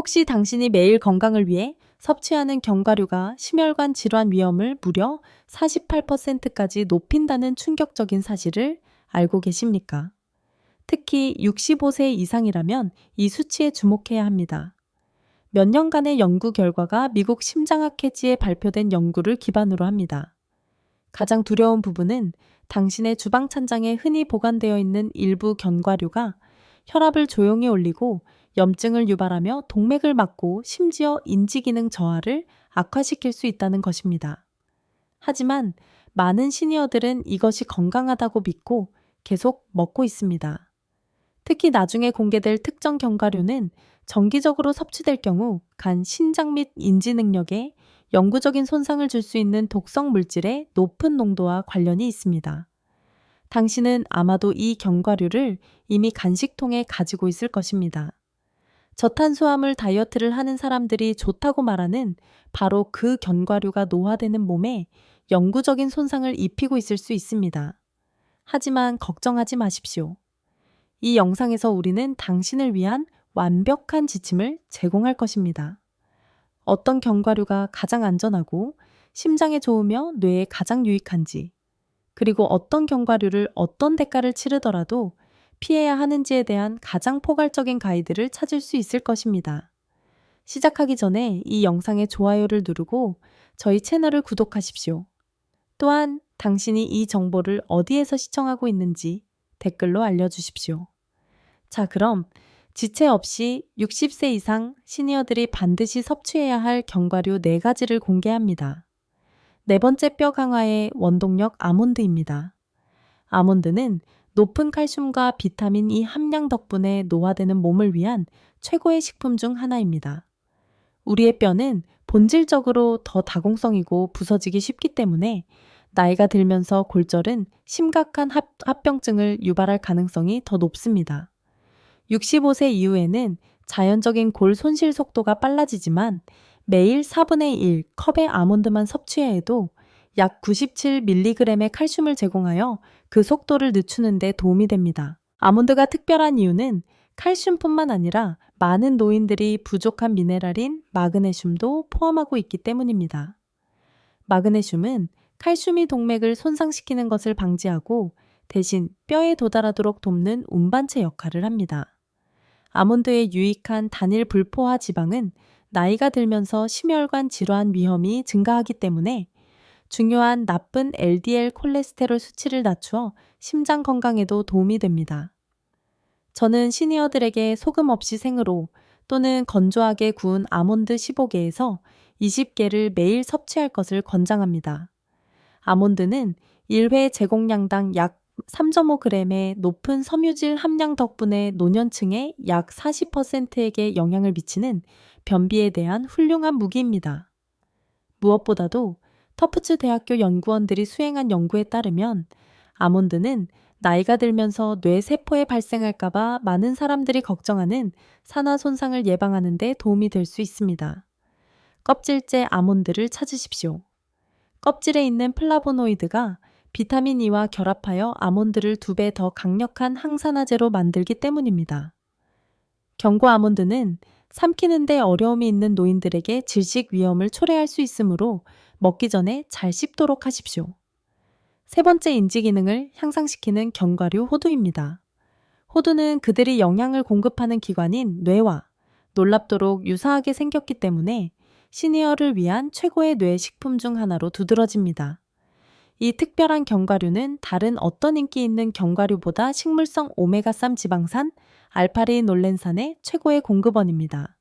혹시 당신이 매일 건강을 위해 섭취하는 견과류가 심혈관 질환 위험을 무려 48%까지 높인다는 충격적인 사실을 알고 계십니까? 특히 65세 이상이라면 이 수치에 주목해야 합니다. 몇 년간의 연구 결과가 미국 심장학회지에 발표된 연구를 기반으로 합니다. 가장 두려운 부분은 당신의 주방 찬장에 흔히 보관되어 있는 일부 견과류가 혈압을 조용히 올리고 염증을 유발하며 동맥을 막고 심지어 인지기능 저하를 악화시킬 수 있다는 것입니다. 하지만 많은 시니어들은 이것이 건강하다고 믿고 계속 먹고 있습니다. 특히 나중에 공개될 특정 견과류는 정기적으로 섭취될 경우 간, 신장 및 인지 능력에 영구적인 손상을 줄 수 있는 독성 물질의 높은 농도와 관련이 있습니다. 당신은 아마도 이 견과류를 이미 간식통에 가지고 있을 것입니다. 저탄수화물 다이어트를 하는 사람들이 좋다고 말하는 바로 그 견과류가 노화되는 몸에 영구적인 손상을 입히고 있을 수 있습니다. 하지만 걱정하지 마십시오. 이 영상에서 우리는 당신을 위한 완벽한 지침을 제공할 것입니다. 어떤 견과류가 가장 안전하고 심장에 좋으며 뇌에 가장 유익한지, 그리고 어떤 견과류를 어떤 대가를 치르더라도 피해야 하는지에 대한 가장 포괄적인 가이드를 찾을 수 있을 것입니다. 시작하기 전에 이 영상에 좋아요를 누르고 저희 채널을 구독하십시오. 또한 당신이 이 정보를 어디에서 시청하고 있는지 댓글로 알려주십시오. 자, 그럼 지체 없이 60세 이상 시니어들이 반드시 섭취해야 할 견과류 4가지를 공개합니다. 네 번째 뼈 강화의 원동력 아몬드입니다. 아몬드는 높은 칼슘과 비타민 E 함량 덕분에 노화되는 몸을 위한 최고의 식품 중 하나입니다. 우리의 뼈는 본질적으로 더 다공성이고 부서지기 쉽기 때문에 나이가 들면서 골절은 심각한 합, 합병증을 유발할 가능성이 더 높습니다. 65세 이후에는 자연적인 골 손실 속도가 빨라지지만 매일 4분의 1 컵의 아몬드만 섭취해 해도 약 97mg의 칼슘을 제공하여 그 속도를 늦추는 데 도움이 됩니다. 아몬드가 특별한 이유는 칼슘뿐만 아니라 많은 노인들이 부족한 미네랄인 마그네슘도 포함하고 있기 때문입니다. 마그네슘은 칼슘이 동맥을 손상시키는 것을 방지하고 대신 뼈에 도달하도록 돕는 운반체 역할을 합니다. 아몬드의 유익한 단일 불포화 지방은 나이가 들면서 심혈관 질환 위험이 증가하기 때문에 중요한 나쁜 LDL 콜레스테롤 수치를 낮추어 심장 건강에도 도움이 됩니다. 저는 시니어들에게 소금 없이 생으로 또는 건조하게 구운 아몬드 15개에서 20개를 매일 섭취할 것을 권장합니다. 아몬드는 1회 제공량당 약 3.5g의 높은 섬유질 함량 덕분에 노년층의 약 40%에게 영향을 미치는 변비에 대한 훌륭한 무기입니다. 무엇보다도 터프츠 대학교 연구원들이 수행한 연구에 따르면 아몬드는 나이가 들면서 뇌 세포에 발생할까봐 많은 사람들이 걱정하는 산화 손상을 예방하는 데 도움이 될 수 있습니다. 껍질째 아몬드를 찾으십시오. 껍질에 있는 플라보노이드가 비타민 E와 결합하여 아몬드를 두 배 더 강력한 항산화제로 만들기 때문입니다. 경고 아몬드는 삼키는데 어려움이 있는 노인들에게 질식 위험을 초래할 수 있으므로 먹기 전에 잘 씹도록 하십시오. 세 번째 인지 기능을 향상시키는 견과류 호두입니다. 호두는 그들이 영양을 공급하는 기관인 뇌와 놀랍도록 유사하게 생겼기 때문에 시니어를 위한 최고의 뇌 식품 중 하나로 두드러집니다. 이 특별한 견과류는 다른 어떤 인기 있는 견과류보다 식물성 오메가3 지방산 알파리놀렌산의 최고의 공급원입니다.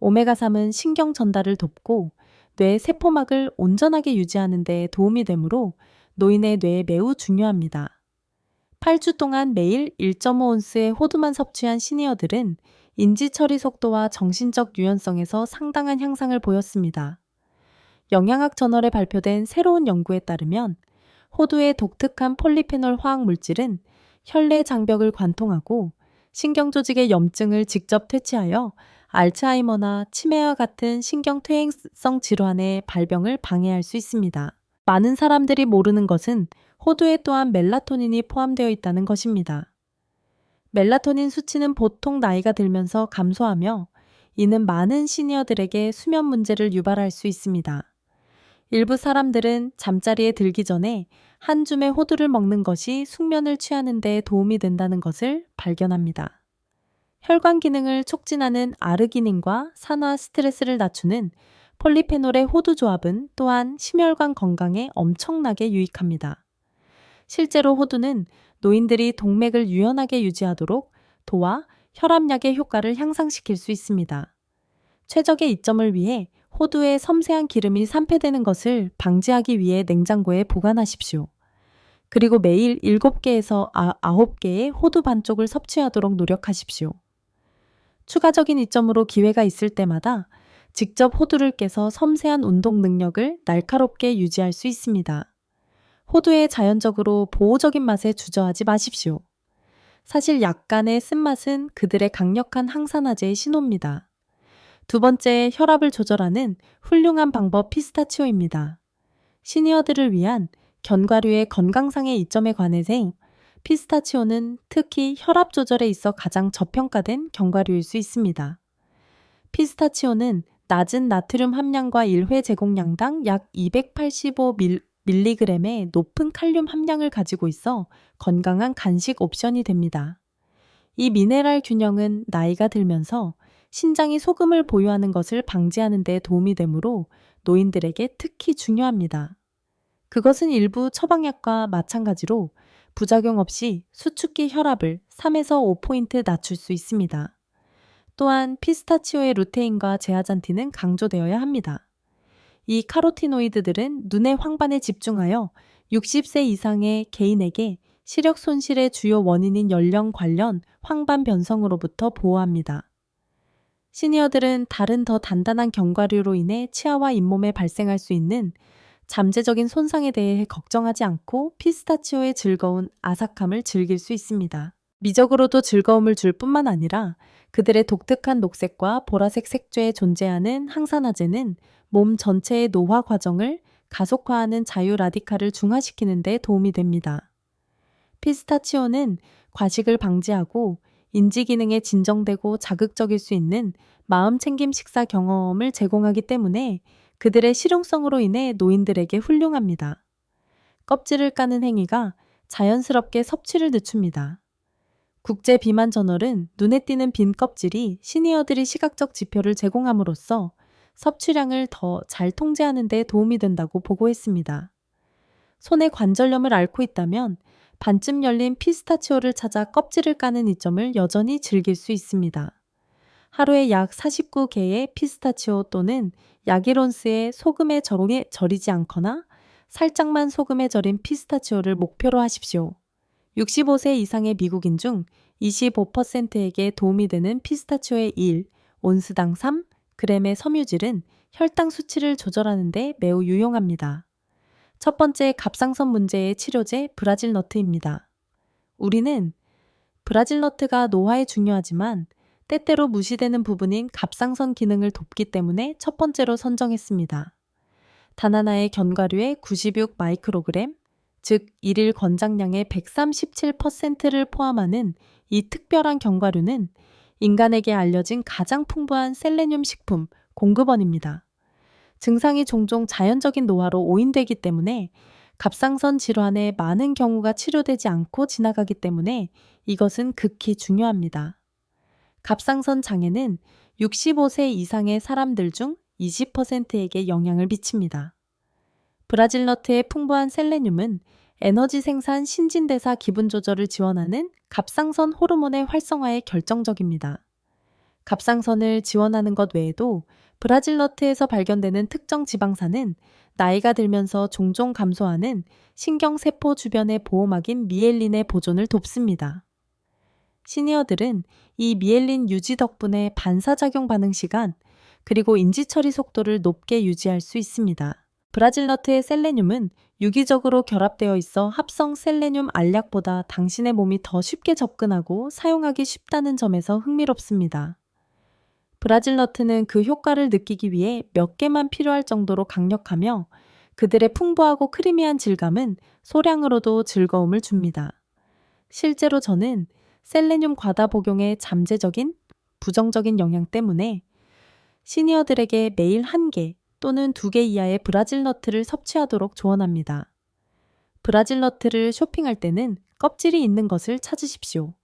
오메가3은 신경 전달을 돕고 뇌 세포막을 온전하게 유지하는 데 도움이 되므로 노인의 뇌에 매우 중요합니다. 8주 동안 매일 1.5온스의 호두만 섭취한 시니어들은 인지 처리 속도와 정신적 유연성에서 상당한 향상을 보였습니다. 영양학 저널에 발표된 새로운 연구에 따르면 호두의 독특한 폴리페놀 화학 물질은 혈내 장벽을 관통하고 신경 조직의 염증을 직접 퇴치하여 알츠하이머나 치매와 같은 신경퇴행성 질환의 발병을 방해할 수 있습니다. 많은 사람들이 모르는 것은 호두에 또한 멜라토닌이 포함되어 있다는 것입니다. 멜라토닌 수치는 보통 나이가 들면서 감소하며 이는 많은 시니어들에게 수면 문제를 유발할 수 있습니다. 일부 사람들은 잠자리에 들기 전에 한 줌의 호두를 먹는 것이 숙면을 취하는 데 도움이 된다는 것을 발견합니다. 혈관 기능을 촉진하는 아르기닌과 산화 스트레스를 낮추는 폴리페놀의 호두 조합은 또한 심혈관 건강에 엄청나게 유익합니다. 실제로 호두는 노인들이 동맥을 유연하게 유지하도록 도와 혈압약의 효과를 향상시킬 수 있습니다. 최적의 이점을 위해 호두에 섬세한 기름이 산패되는 것을 방지하기 위해 냉장고에 보관하십시오. 그리고 매일 7개에서 9개의 호두 반쪽을 섭취하도록 노력하십시오. 추가적인 이점으로 기회가 있을 때마다 직접 호두를 깨서 섬세한 운동 능력을 날카롭게 유지할 수 있습니다. 호두의 자연적으로 보호적인 맛에 주저하지 마십시오. 사실 약간의 쓴맛은 그들의 강력한 항산화제의 신호입니다. 두 번째, 혈압을 조절하는 훌륭한 방법 피스타치오입니다. 시니어들을 위한 견과류의 건강상의 이점에 관해서 피스타치오는 특히 혈압 조절에 있어 가장 저평가된 견과류일 수 있습니다. 피스타치오는 낮은 나트륨 함량과 1회 제공량당 약 285mg의 높은 칼륨 함량을 가지고 있어 건강한 간식 옵션이 됩니다. 이 미네랄 균형은 나이가 들면서 신장이 소금을 보유하는 것을 방지하는 데 도움이 되므로 노인들에게 특히 중요합니다. 그것은 일부 처방약과 마찬가지로 부작용 없이 수축기 혈압을 3에서 5포인트 낮출 수 있습니다. 또한 피스타치오의 루테인과 제아잔틴은 강조되어야 합니다. 이 카로티노이드들은 눈의 황반에 집중하여 60세 이상의 개인에게 시력 손실의 주요 원인인 연령 관련 황반 변성으로부터 보호합니다. 시니어들은 다른 더 단단한 견과류로 인해 치아와 잇몸에 발생할 수 있는 잠재적인 손상에 대해 걱정하지 않고 피스타치오의 즐거운 아삭함을 즐길 수 있습니다. 미적으로도 즐거움을 줄 뿐만 아니라 그들의 독특한 녹색과 보라색 색조에 존재하는 항산화제는 몸 전체의 노화 과정을 가속화하는 자유 라디칼을 중화시키는 데 도움이 됩니다. 피스타치오는 과식을 방지하고 인지 기능에 진정되고 자극적일 수 있는 마음 챙김 식사 경험을 제공하기 때문에 그들의 실용성으로 인해 노인들에게 훌륭합니다. 껍질을 까는 행위가 자연스럽게 섭취를 늦춥니다. 국제 비만 저널은 눈에 띄는 빈 껍질이 시니어들이 시각적 지표를 제공함으로써 섭취량을 더 잘 통제하는 데 도움이 된다고 보고했습니다. 손에 관절염을 앓고 있다면 반쯤 열린 피스타치오를 찾아 껍질을 까는 이점을 여전히 즐길 수 있습니다. 하루에 약 49개의 피스타치오 또는 야기론스의 소금에 절이지 않거나 살짝만 소금에 절인 피스타치오를 목표로 하십시오. 65세 이상의 미국인 중 25%에게 도움이 되는 피스타치오의 1, 온스당 3, g의 섬유질은 혈당 수치를 조절하는 데 매우 유용합니다. 첫 번째 갑상선 문제의 치료제 브라질 너트입니다. 우리는 브라질 너트가 노화에 중요하지만 때때로 무시되는 부분인 갑상선 기능을 돕기 때문에 첫 번째로 선정했습니다. 단 하나의 견과류에 96 마이크로그램, 즉 1일 권장량의 137%를 포함하는 이 특별한 견과류는 인간에게 알려진 가장 풍부한 셀레늄 식품 공급원입니다. 증상이 종종 자연적인 노화로 오인되기 때문에 갑상선 질환의 많은 경우가 치료되지 않고 지나가기 때문에 이것은 극히 중요합니다. 갑상선 장애는 65세 이상의 사람들 중 20%에게 영향을 미칩니다. 브라질 너트의 풍부한 셀레늄은 에너지 생산 신진대사 기분 조절을 지원하는 갑상선 호르몬의 활성화에 결정적입니다. 갑상선을 지원하는 것 외에도 브라질 너트에서 발견되는 특정 지방산은 나이가 들면서 종종 감소하는 신경세포 주변의 보호막인 미엘린의 보존을 돕습니다. 시니어들은 이 미엘린 유지 덕분에 반사작용 반응 시간, 그리고 인지 처리 속도를 높게 유지할 수 있습니다. 브라질 너트의 셀레늄은 유기적으로 결합되어 있어 합성 셀레늄 알약보다 당신의 몸이 더 쉽게 접근하고 사용하기 쉽다는 점에서 흥미롭습니다. 브라질 너트는 그 효과를 느끼기 위해 몇 개만 필요할 정도로 강력하며 그들의 풍부하고 크리미한 질감은 소량으로도 즐거움을 줍니다. 실제로 저는 셀레늄 과다 복용의 잠재적인 부정적인 영향 때문에 시니어들에게 매일 한 개 또는 두 개 이하의 브라질 너트를 섭취하도록 조언합니다. 브라질 너트를 쇼핑할 때는 껍질이 있는 것을 찾으십시오.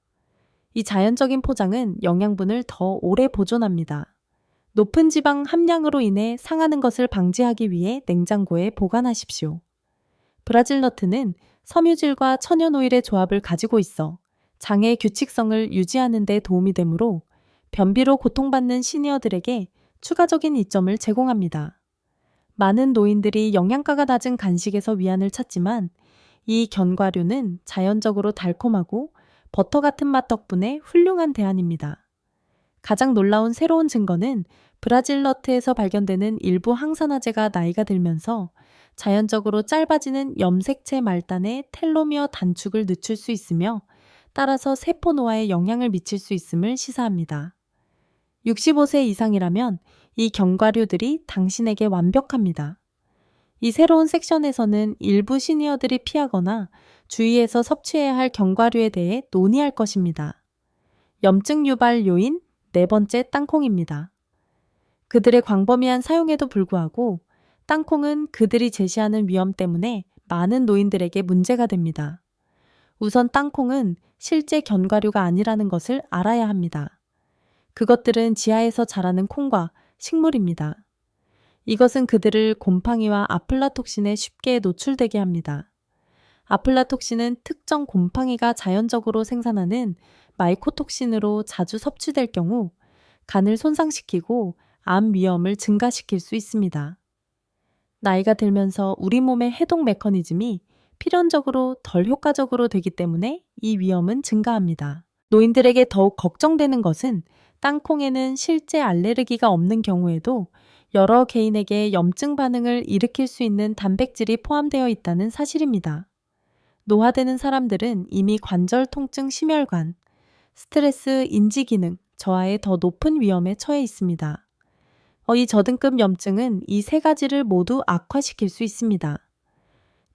이 자연적인 포장은 영양분을 더 오래 보존합니다. 높은 지방 함량으로 인해 상하는 것을 방지하기 위해 냉장고에 보관하십시오. 브라질 너트는 섬유질과 천연 오일의 조합을 가지고 있어 장의 규칙성을 유지하는 데 도움이 되므로 변비로 고통받는 시니어들에게 추가적인 이점을 제공합니다. 많은 노인들이 영양가가 낮은 간식에서 위안을 찾지만 이 견과류는 자연적으로 달콤하고 버터 같은 맛 덕분에 훌륭한 대안입니다. 가장 놀라운 새로운 증거는 브라질 너트에서 발견되는 일부 항산화제가 나이가 들면서 자연적으로 짧아지는 염색체 말단의 텔로미어 단축을 늦출 수 있으며 따라서 세포 노화에 영향을 미칠 수 있음을 시사합니다. 65세 이상이라면 이 견과류들이 당신에게 완벽합니다. 이 새로운 섹션에서는 일부 시니어들이 피하거나 주의해서 섭취해야 할 견과류에 대해 논의할 것입니다. 염증 유발 요인 네 번째 땅콩입니다. 그들의 광범위한 사용에도 불구하고 땅콩은 그들이 제시하는 위험 때문에 많은 노인들에게 문제가 됩니다. 우선 땅콩은 실제 견과류가 아니라는 것을 알아야 합니다. 그것들은 지하에서 자라는 콩과 식물입니다. 이것은 그들을 곰팡이와 아플라톡신에 쉽게 노출되게 합니다. 아플라톡신은 특정 곰팡이가 자연적으로 생산하는 마이코톡신으로 자주 섭취될 경우 간을 손상시키고 암 위험을 증가시킬 수 있습니다. 나이가 들면서 우리 몸의 해독 메커니즘이 필연적으로 덜 효과적으로 되기 때문에 이 위험은 증가합니다. 노인들에게 더욱 걱정되는 것은 땅콩에는 실제 알레르기가 없는 경우에도 여러 개인에게 염증 반응을 일으킬 수 있는 단백질이 포함되어 있다는 사실입니다. 노화되는 사람들은 이미 관절 통증 심혈관, 스트레스 인지 기능, 저하의 더 높은 위험에 처해 있습니다. 어, 이 저등급 염증은 이 세 가지를 모두 악화시킬 수 있습니다.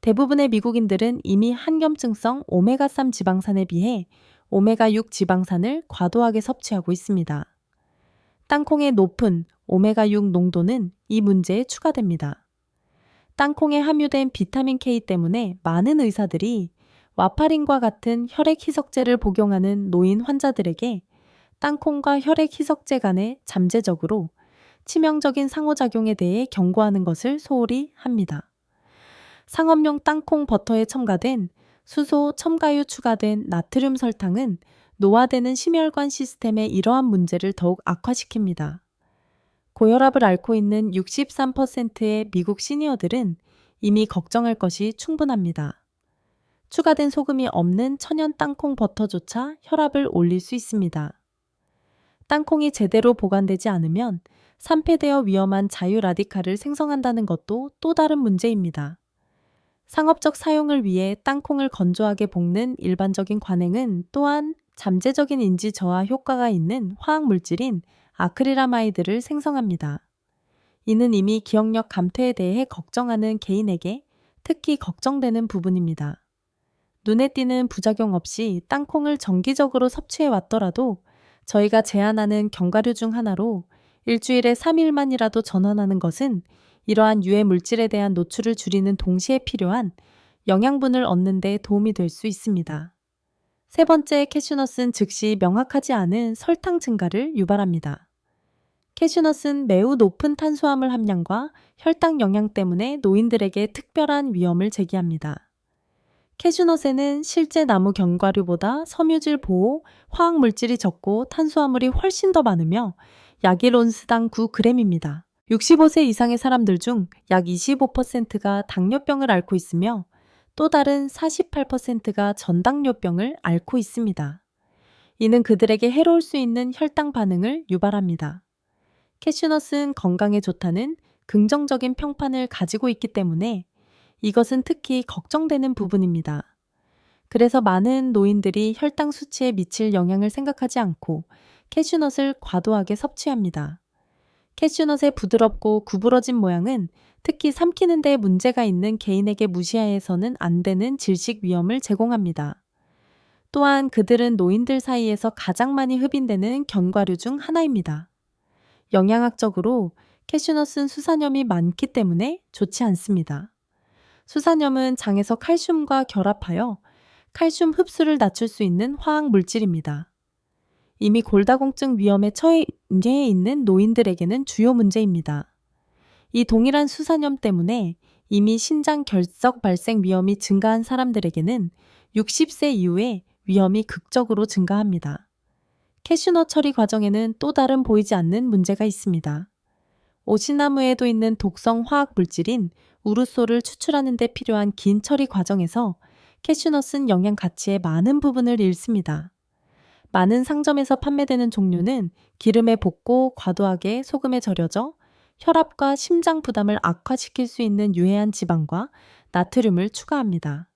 대부분의 미국인들은 이미 한염증성 오메가3 지방산에 비해 오메가6 지방산을 과도하게 섭취하고 있습니다. 땅콩의 높은 오메가6 농도는 이 문제에 추가됩니다. 땅콩에 함유된 비타민 K 때문에 많은 의사들이 와파린과 같은 혈액 희석제를 복용하는 노인 환자들에게 땅콩과 혈액 희석제 간의 잠재적으로 치명적인 상호작용에 대해 경고하는 것을 소홀히 합니다. 상업용 땅콩 버터에 첨가된 수소, 첨가유 추가된 나트륨 설탕은 노화되는 심혈관 시스템의 이러한 문제를 더욱 악화시킵니다. 고혈압을 앓고 있는 63%의 미국 시니어들은 이미 걱정할 것이 충분합니다. 추가된 소금이 없는 천연 땅콩 버터조차 혈압을 올릴 수 있습니다. 땅콩이 제대로 보관되지 않으면 산패되어 위험한 자유 라디칼을 생성한다는 것도 또 다른 문제입니다. 상업적 사용을 위해 땅콩을 건조하게 볶는 일반적인 관행은 또한 잠재적인 인지 저하 효과가 있는 화학 물질인 아크릴라마이드를 생성합니다. 이는 이미 기억력 감퇴에 대해 걱정하는 개인에게 특히 걱정되는 부분입니다. 눈에 띄는 부작용 없이 땅콩을 정기적으로 섭취해 왔더라도 저희가 제안하는 견과류 중 하나로 일주일에 3일만이라도 전환하는 것은 이러한 유해 물질에 대한 노출을 줄이는 동시에 필요한 영양분을 얻는 데 도움이 될 수 있습니다. 세 번째 캐슈넛은 즉시 명확하지 않은 설탕 증가를 유발합니다. 캐슈넛은 매우 높은 탄수화물 함량과 혈당 영양 때문에 노인들에게 특별한 위험을 제기합니다. 캐슈넛에는 실제 나무 견과류보다 섬유질 보호, 화학 물질이 적고 탄수화물이 훨씬 더 많으며 약일온스당 9g입니다. 65세 이상의 사람들 중 약 25%가 당뇨병을 앓고 있으며 또 다른 48%가 전당뇨병을 앓고 있습니다. 이는 그들에게 해로울 수 있는 혈당 반응을 유발합니다. 캐슈넛은 건강에 좋다는 긍정적인 평판을 가지고 있기 때문에 이것은 특히 걱정되는 부분입니다. 그래서 많은 노인들이 혈당 수치에 미칠 영향을 생각하지 않고 캐슈넛을 과도하게 섭취합니다. 캐슈넛의 부드럽고 구부러진 모양은 특히 삼키는 데 문제가 있는 개인에게 무시해서는 안 되는 질식 위험을 제공합니다. 또한 그들은 노인들 사이에서 가장 많이 흡인되는 견과류 중 하나입니다. 영양학적으로 캐슈넛은 수산염이 많기 때문에 좋지 않습니다. 수산염은 장에서 칼슘과 결합하여 칼슘 흡수를 낮출 수 있는 화학 물질입니다. 이미 골다공증 위험에 처해 있는 노인들에게는 주요 문제입니다. 이 동일한 수산염 때문에 이미 신장 결석 발생 위험이 증가한 사람들에게는 60세 이후에 위험이 극적으로 증가합니다. 캐슈넛 처리 과정에는 또 다른 보이지 않는 문제가 있습니다. 오시나무에도 있는 독성 화학 물질인 우르소를 추출하는 데 필요한 긴 처리 과정에서 캐슈넛은 영양 가치의 많은 부분을 잃습니다. 많은 상점에서 판매되는 종류는 기름에 볶고 과도하게 소금에 절여져 혈압과 심장 부담을 악화시킬 수 있는 유해한 지방과 나트륨을 추가합니다.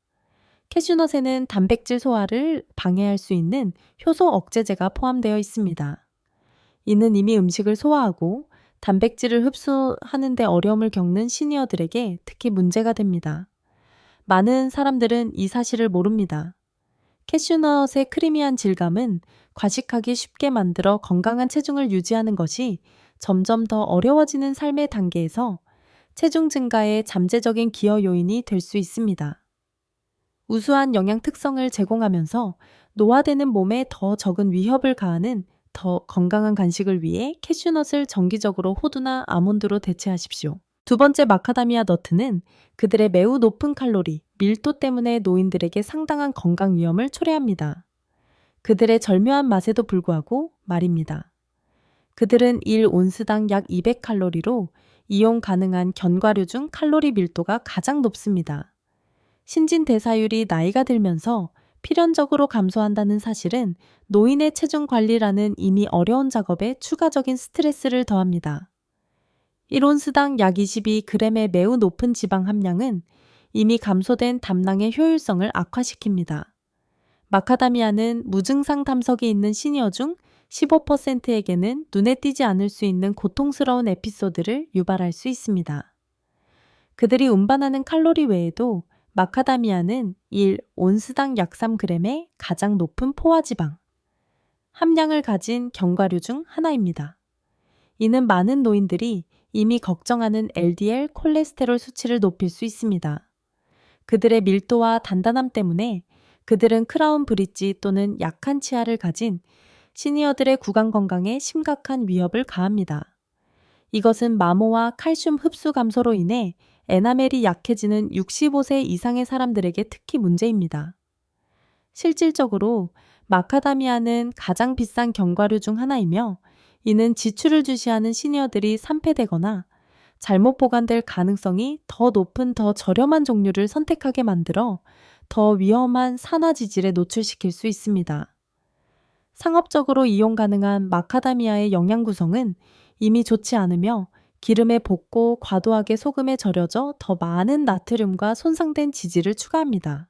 캐슈넛에는 단백질 소화를 방해할 수 있는 효소 억제제가 포함되어 있습니다. 이는 이미 음식을 소화하고 단백질을 흡수하는 데 어려움을 겪는 시니어들에게 특히 문제가 됩니다. 많은 사람들은 이 사실을 모릅니다. 캐슈넛의 크리미한 질감은 과식하기 쉽게 만들어 건강한 체중을 유지하는 것이 점점 더 어려워지는 삶의 단계에서 체중 증가의 잠재적인 기여 요인이 될 수 있습니다. 우수한 영양 특성을 제공하면서 노화되는 몸에 더 적은 위협을 가하는 더 건강한 간식을 위해 캐슈넛을 정기적으로 호두나 아몬드로 대체하십시오. 두 번째 마카다미아 너트는 그들의 매우 높은 칼로리, 밀도 때문에 노인들에게 상당한 건강 위험을 초래합니다. 그들의 절묘한 맛에도 불구하고 말입니다. 그들은 1온스당 약 200칼로리로 이용 가능한 견과류 중 칼로리 밀도가 가장 높습니다. 신진 대사율이 나이가 들면서 필연적으로 감소한다는 사실은 노인의 체중 관리라는 이미 어려운 작업에 추가적인 스트레스를 더합니다. 1온스당 약 22g의 매우 높은 지방 함량은 이미 감소된 담낭의 효율성을 악화시킵니다. 마카다미아는 무증상 담석이 있는 시니어 중 15%에게는 눈에 띄지 않을 수 있는 고통스러운 에피소드를 유발할 수 있습니다. 그들이 운반하는 칼로리 외에도 마카다미아는 1 온스당 약 3g의 가장 높은 포화지방 함량을 가진 견과류 중 하나입니다. 이는 많은 노인들이 이미 걱정하는 LDL 콜레스테롤 수치를 높일 수 있습니다. 그들의 밀도와 단단함 때문에 그들은 크라운 브릿지 또는 약한 치아를 가진 시니어들의 구강 건강에 심각한 위협을 가합니다. 이것은 마모와 칼슘 흡수 감소로 인해 에나멜이 약해지는 65세 이상의 사람들에게 특히 문제입니다. 실질적으로 마카다미아는 가장 비싼 견과류 중 하나이며 이는 지출을 주시하는 시니어들이 산패되거나 잘못 보관될 가능성이 더 높은 더 저렴한 종류를 선택하게 만들어 더 위험한 산화 지질에 노출시킬 수 있습니다. 상업적으로 이용 가능한 마카다미아의 영양 구성은 이미 좋지 않으며 기름에 볶고 과도하게 소금에 절여져 더 많은 나트륨과 손상된 지질을 추가합니다.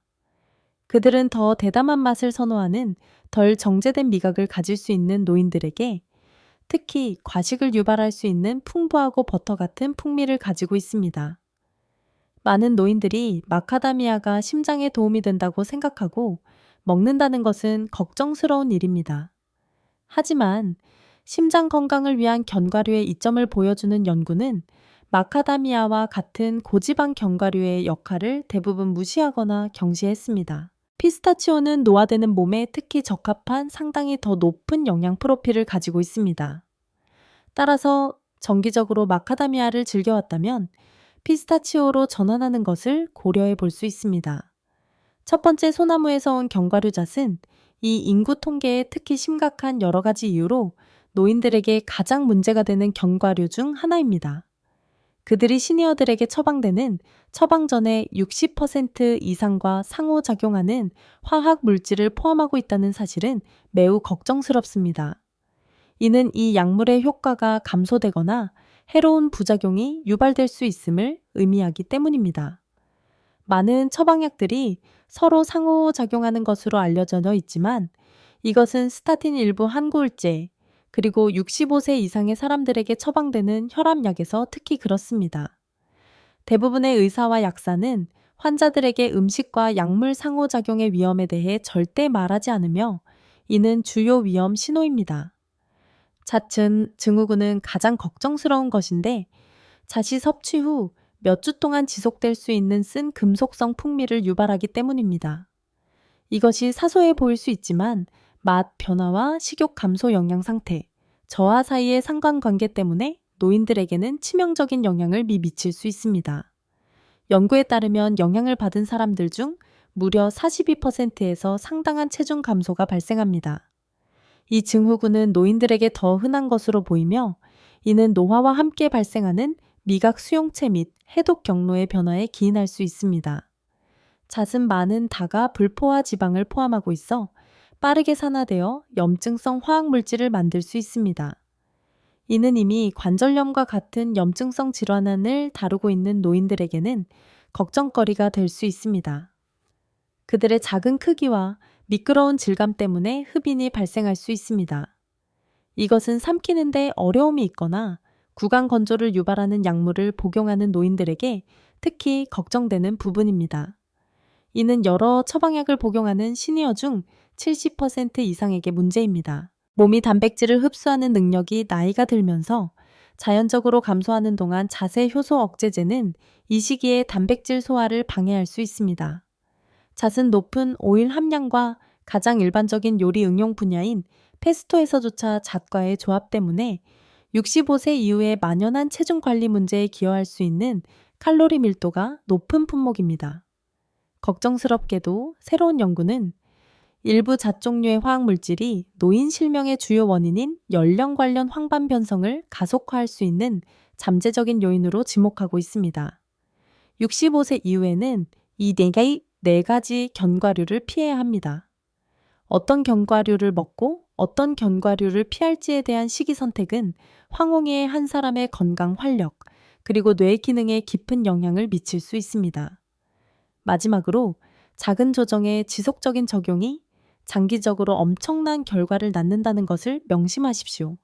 그들은 더 대담한 맛을 선호하는 덜 정제된 미각을 가질 수 있는 노인들에게 특히 과식을 유발할 수 있는 풍부하고 버터 같은 풍미를 가지고 있습니다. 많은 노인들이 마카다미아가 심장에 도움이 된다고 생각하고 먹는다는 것은 걱정스러운 일입니다. 하지만 심장 건강을 위한 견과류의 이점을 보여주는 연구는 마카다미아와 같은 고지방 견과류의 역할을 대부분 무시하거나 경시했습니다. 피스타치오는 노화되는 몸에 특히 적합한 상당히 더 높은 영양 프로필을 가지고 있습니다. 따라서 정기적으로 마카다미아를 즐겨왔다면 피스타치오로 전환하는 것을 고려해 볼 수 있습니다. 첫 번째 소나무에서 온 견과류잣은 이 인구 통계에 특히 심각한 여러 가지 이유로 노인들에게 가장 문제가 되는 견과류 중 하나입니다. 그들이 시니어들에게 처방되는 처방 전에 60% 이상과 상호작용하는 화학 물질을 포함하고 있다는 사실은 매우 걱정스럽습니다. 이는 이 약물의 효과가 감소되거나 해로운 부작용이 유발될 수 있음을 의미하기 때문입니다. 많은 처방약들이 서로 상호작용하는 것으로 알려져 있지만 이것은 스타틴 일부 항구울제, 그리고 65세 이상의 사람들에게 처방되는 혈압약에서 특히 그렇습니다. 대부분의 의사와 약사는 환자들에게 음식과 약물 상호작용의 위험에 대해 절대 말하지 않으며 이는 주요 위험 신호입니다. 차츰 증후군은 가장 걱정스러운 것인데 자시 섭취 후 몇 주 동안 지속될 수 있는 쓴 금속성 풍미를 유발하기 때문입니다. 이것이 사소해 보일 수 있지만 맛 변화와 식욕 감소 영양 상태, 저하 사이의 상관관계 때문에 노인들에게는 치명적인 영향을 미 미칠 수 있습니다. 연구에 따르면 영향을 받은 사람들 중 무려 42%에서 상당한 체중 감소가 발생합니다. 이 증후군은 노인들에게 더 흔한 것으로 보이며 이는 노화와 함께 발생하는 미각 수용체 및 해독 경로의 변화에 기인할 수 있습니다. 잣은 많은 다가 불포화 지방을 포함하고 있어 빠르게 산화되어 염증성 화학 물질을 만들 수 있습니다. 이는 이미 관절염과 같은 염증성 질환을 다루고 있는 노인들에게는 걱정거리가 될 수 있습니다. 그들의 작은 크기와 미끄러운 질감 때문에 흡인이 발생할 수 있습니다. 이것은 삼키는데 어려움이 있거나 구강 건조를 유발하는 약물을 복용하는 노인들에게 특히 걱정되는 부분입니다. 이는 여러 처방약을 복용하는 시니어 중 70% 이상에게 문제입니다. 몸이 단백질을 흡수하는 능력이 나이가 들면서 자연적으로 감소하는 동안 자세 효소 억제제는 이 시기에 단백질 소화를 방해할 수 있습니다. 잣은 높은 오일 함량과 가장 일반적인 요리 응용 분야인 페스토에서조차 잣과의 조합 때문에 65세 이후에 만연한 체중 관리 문제에 기여할 수 있는 칼로리 밀도가 높은 품목입니다. 걱정스럽게도 새로운 연구는 일부 잣 종류의 화학물질이 노인 실명의 주요 원인인 연령 관련 황반 변성을 가속화할 수 있는 잠재적인 요인으로 지목하고 있습니다. 65세 이후에는 이 네 가지, 네 가지 견과류를 피해야 합니다. 어떤 견과류를 먹고 어떤 견과류를 피할지에 대한 시기 선택은 황홍이의 한 사람의 건강 활력, 그리고 뇌 기능에 깊은 영향을 미칠 수 있습니다. 마지막으로 작은 조정의 지속적인 적용이 장기적으로 엄청난 결과를 낳는다는 것을 명심하십시오.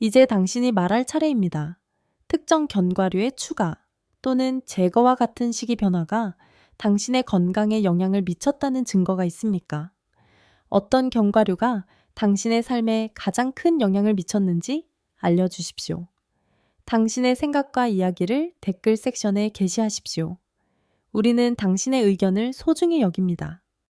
이제 당신이 말할 차례입니다. 특정 견과류의 추가 또는 제거와 같은 시기 변화가 당신의 건강에 영향을 미쳤다는 증거가 있습니까? 어떤 견과류가 당신의 삶에 가장 큰 영향을 미쳤는지 알려주십시오. 당신의 생각과 이야기를 댓글 섹션에 게시하십시오. 우리는 당신의 의견을 소중히 여깁니다.